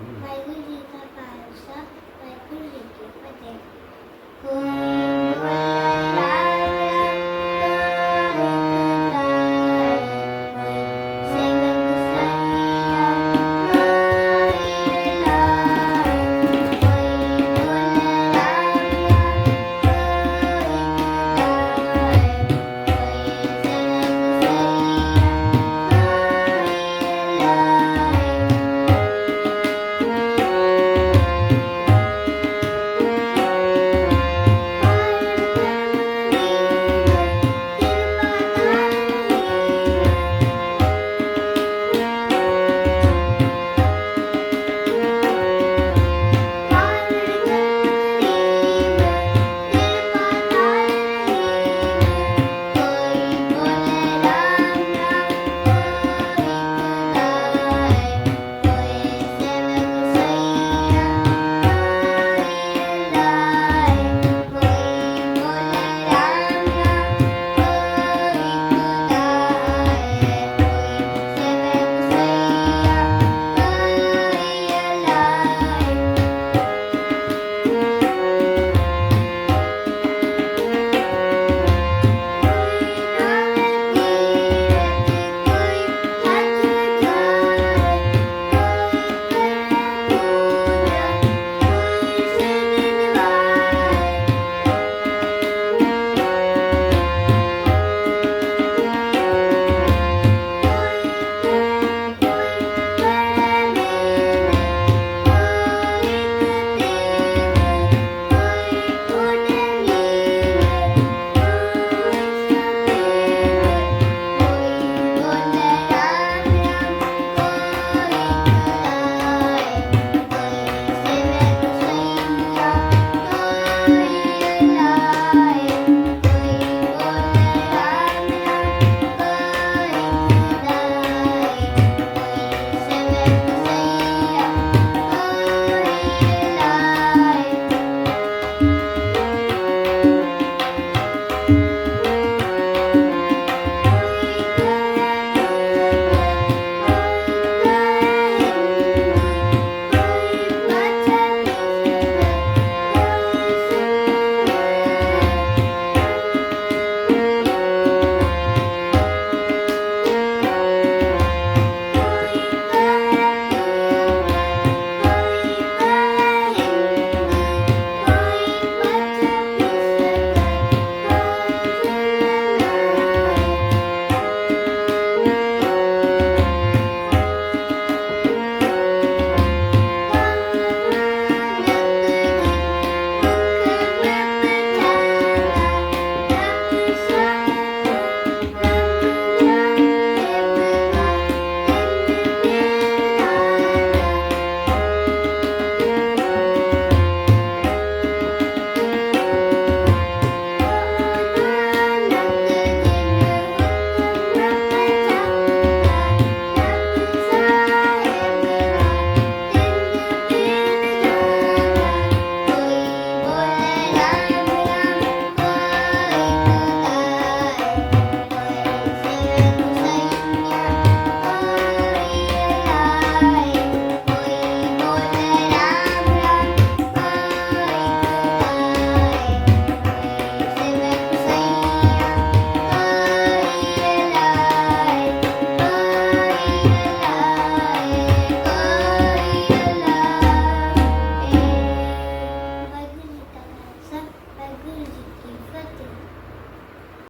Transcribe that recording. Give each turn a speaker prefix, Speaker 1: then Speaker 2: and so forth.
Speaker 1: ਵਾਹਿਗੁਰੂ ਜੀ ਕਾ ਖਾਲਸਾ ਵਾਹਿਗੁਰੂ ਜੀ ਕੀ ਫਤਿਹ